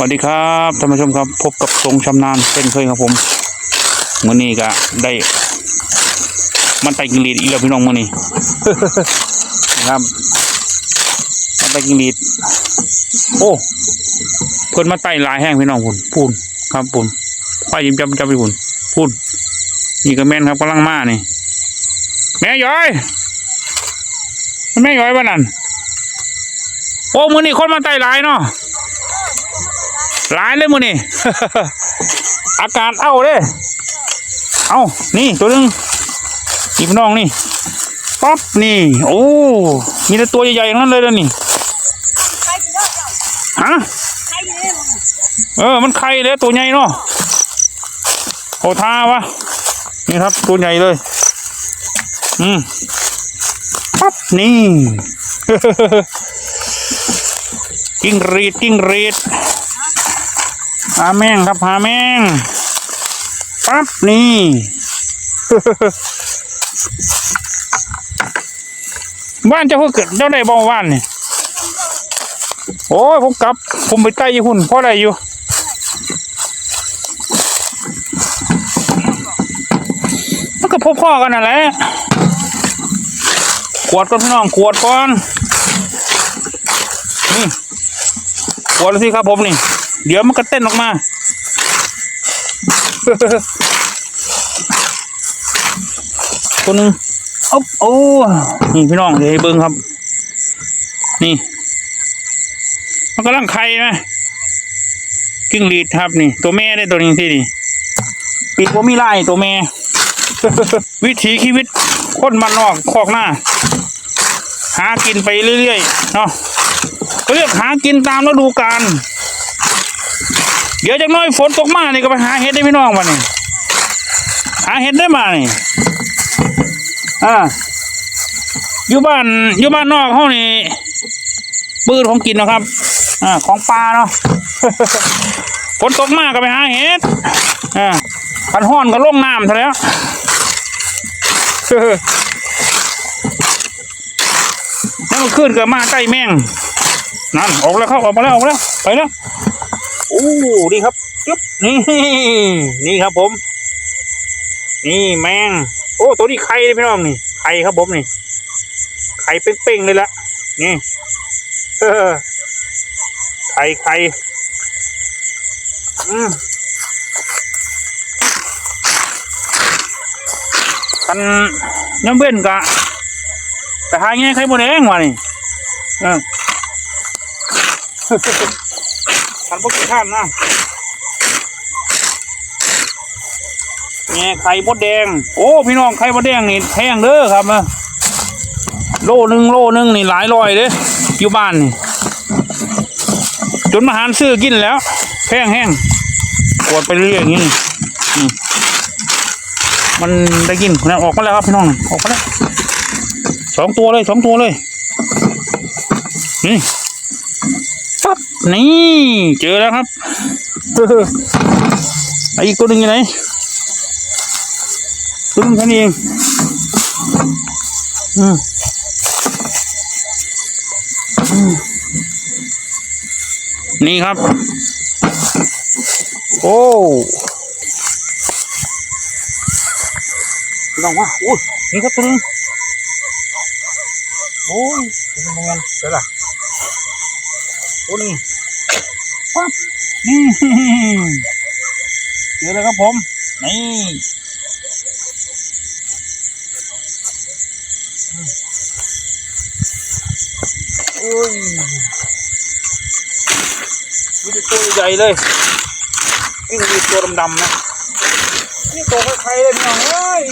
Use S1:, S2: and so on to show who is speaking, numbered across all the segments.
S1: สวัสดีครับท่านผู้ชมครับพบกับทรงชำนาญเช่นเคยครับผมมื่อนี้ก็ได้ มันไตกิงหรีดอีกแล้วพี่น้องมื่อนี้นะครับมันไตกิงหรีดโอ้เพิ่นมาไตหลายแห้งพี่น้องพุ่นพูนครับปุ่นควายยิ้มจำจำไปพุ่นพูนนี่ก็แม่นครับกำลังมานี่แม่ย้อยแม่ย้อยบ้านั่นโอ้มื่อนี้คนมาไตหลายเนาะ หลายเลยมือนี่ อากาศเอาเลยเอานี่ตัวนึงอีกน้องนี่ป๊อปนี่ โอ้มีแต่ตัวใหญ่ๆอย่างนั้นเลยแล้วนี่
S2: ใครกินได้เจ้า
S1: ฮะ
S2: ใคร
S1: เออ มันไข่เลยตัวใหญ่เนาะโอทาวะนี่ครับ ตัวใหญ่เลย อืมปั๊บนี่ กิ้งรีดกิ้งรีด หาแม่งครับหาแม่งปั๊บนี่บ้านเจ้าเพิ่งเกิดเจ้าได้บ่บ้านนี่โอ้ยผมกลับ ผมไปใกล้ยี่หุ่นเพราะอะไรอยู่มันก็พบพ่อกันนั่นแหละขวดก่อนพี่น้องขวดก่อนนี่ขวดสิครับผมนี่ เดี๋ยวมันก็เต้นออกมา ตัวหนึ่งอ๊อบโอ้นี่พี่น้องเดี๋ยวให้เบิ้งครับ นี่ มันกำลังไข่นะกิ้งหรีดครับนี่ ตัวแม่ได้ตัวนี้ที่นี่ปีกว่ามีลายตัวแม่ วิถีชีวิตคนมันนอกคอกหน้า หากินไปเรื่อยๆเนาะเขาเรียกหากินตามฤดูกาล เดี๋ยวจากน้อยฝนตกมานี่ก็ไปหาเห็ดได้พี่น้องมานี่หาเห็ดได้มานี่อ่าอยู่บ้านอยู่บ้านนอกเขานี่ปืนของกินนะครับอ่าของปลาเนาะฝนตกมากก็ไปหาเห็ดอ่าคันห้อนก็ลงน้ำซะแล้วแล้วมันขึ้นก็มาใกล้แมงนั่นออกแล้วเข้าออกมาแล้วออกมาแล้วไปแล้ว โอ้ดีครับจึ๊บนี่นี่ครับผม นี่แมงโอ้ตัวนี้ไข่พี่น้องนี่ไข่ครับผมนี่ไข่เป้งๆเลยละนี่เออไข่ไข่อืมกันย่ำเว้นกะไปหาแง่ไข่มดแดงวะนี่เออขัน พวกขี้ข้านนะแง่ไข่มดแดง โอ้พี่น้องไข่มดแดงนี่แพงเด้อครับเออโลหนึ่งโลหนึ่งนี่หลายร้อยเด้ออยู่บ้านนี่จนมาหารซื้อกินแล้ว แพงแห้งกวดไปเรื่อยๆอย่างนี้นี่อืมมันได้กินนะออกมาแล้วครับพี่น้องออกมาแล้วสองตัวเลยสองตัวเลยนี่ั๊บนี่เจอแล้วครับไอ้อีกตัวหนึ่งอยู่ไหนตัวหนึงแค่นี้เองอืมอืมนี่ครับ โอ้ลองว่าโอ้ยนี่ครับตัวนึงโอ้ยเป็นยังไงเดี๋ยวล่ะ ตัวนี้ปั๊บนี่เจอแล้วครับผม นี่โอ้ยมีต่ตัวใหญ่เลยนี่มีตัวดำๆนะ นี่ตัวคล้ายๆเลยพี่น้องเอ้ย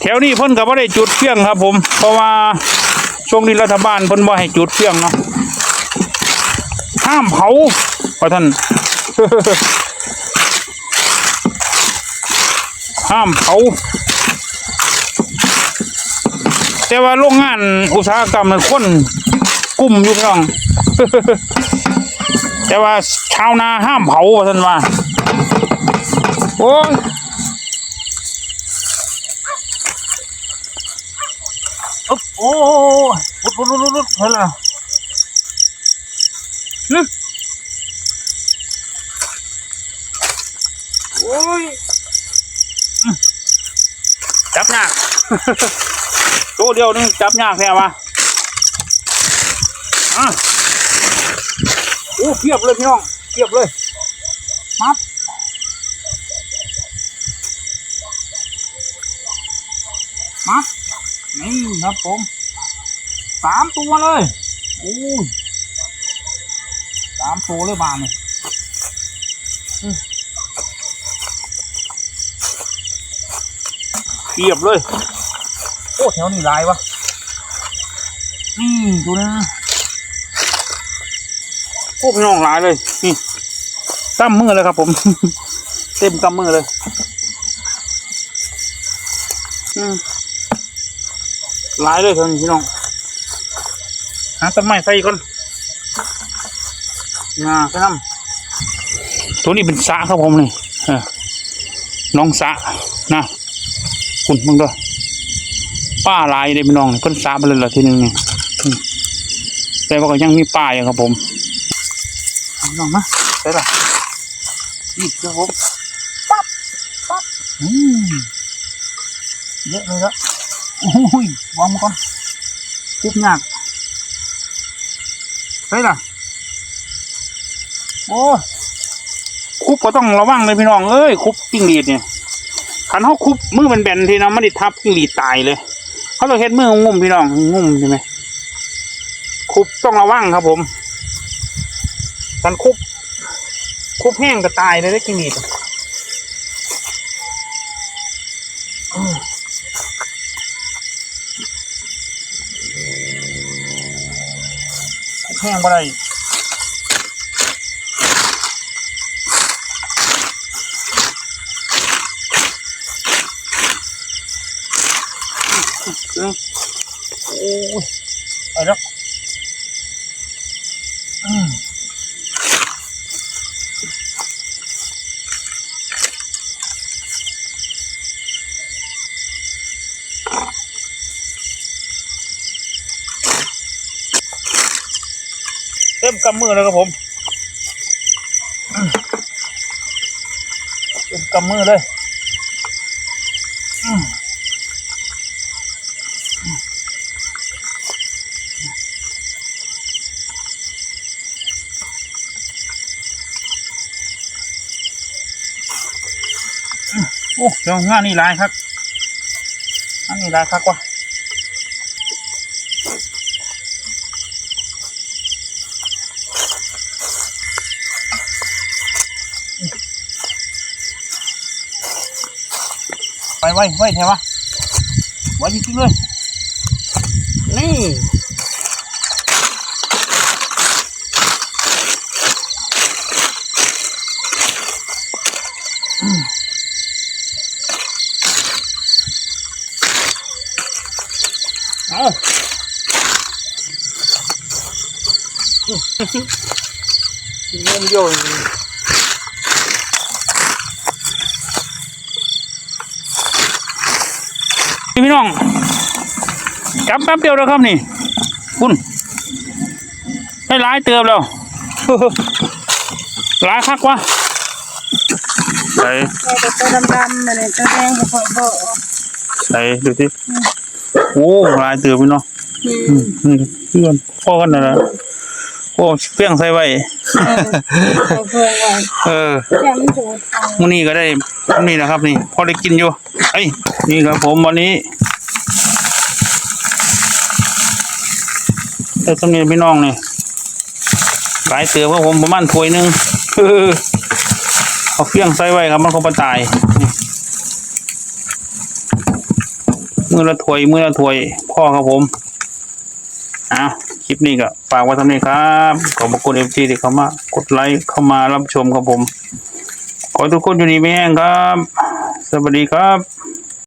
S1: แถวนี้เพิ่นก็บ่ได้จุดเพียงครับ ผม เพราะว่าช่วงนี้รัฐบาลเพิ่นบ่ให้จุดเพียงเนาะห้ามเผาว่าท่านห้ามเผาแต่ว่าโรงงานอุตสาหกรรมมันคนกลุ่มอยู่พี่น้อง แต่ว่าชาวนาห้ามเผาว่าท่านว่าโอ้ยอ๊บ โอ้ยรุดรุดรุดรุดเฮ้ยล่ะนึโอ้ยจับยากตัวเดียวนึงจับยากแท้วะอะโอ้เพียบเลยพี่น้องเพียบเลยมัดมัด นี่ครับผมสามตัวเลยโอ้ยสามตัวเลยบานเลยอืมเพียบเลย โอ้แถวนี้ลายวะนี่ดูนะโอ้พี่น้องหลายเลย นี่กำมือเลยครับผม เต็มกำมือเลย อืม หลายเลยเท่านี้พี่น้องหาต้นไม้ใส่ก่อนงาไปน้ำตัวนี้เป็นสระครับผมนี่เออน้องสระนะคุณมึงด้วยป้าลายเลยพี่น้องนี่เพิ่นสาไปเลยละทีหนึงนี่อืมแต่ว่าก็ยังมีป้าอยู่ครับผมพี่น้องนะใช่ละนี่ครับผมปั๊บปั๊บอืมเยอะเลยละ โอ้ยวางมาก่อนคุบยากใช่ละโอ้คุบก็ต้องระวังเลยพี่น้องเอ้ยคุบจิ้งหรีดเนี่ยขันเขาคุบมือเป็นแบนทีนะไม่ได้ทับจิ้งหรีดตายเลย เขาต้องเฮ็ดมืองุ่มพี่น้องงุ่มใช่ไหมคุบต้องระวังครับผมกันคุบคุบแห้งก็ตายเลยได้กินอีกอื แห้งบ่ได้อืมโอ้ยไปแล้วอืม เต็มกำมือเลยครับผมเต็มกำมือเลยโอ้เดี๋ยวงานนี่ลายครับงานนี่ลายครับว่ะ ไปไว้ไว้แถวะไว้จริงๆเลยนี่เอาเงินโยน พี่น้องจับแป๊บเดียวแล้วครับนี่คุณได้หลายเติมแล้วหลายคักวะใส่
S2: ไอ้ตัวดำๆมันเนี่ยตัวแดงบ่ค่อยบ่
S1: ใส่ดูสิโอ้หลายเติมพี่น้อง
S2: อื
S1: อื
S2: ม
S1: มอืมเพื่อนพ่อกันนะนะ โอ้เพียงใส่ไว้
S2: เอาเพิ่งไว้
S1: เออ
S2: แค่มันสูงทาง
S1: มื้อนี้ก็ได้นี่นะครับนี่ พอได้กินอยู่ไอ้ยนี่ครับผมวันนี้แต่สำเนียงพี่น้องนี่หลายเตือว่าผมประมาณถ้วยหนึงเออเอาเฟี้ยงใส่ไว้ครับมันคงปตายนี่มือละถ้วยมือละถ้วยพ่อครับผมอ้าว คลิปนี้ก็ฝากไว้ทำนี้ครับ ขอบคุณเอฟซีที่เข้ามากดไลค์เข้ามารับชมครับผม ขอทุกคนอยู่ดีไม่แห้งครับ สวัสดีครับ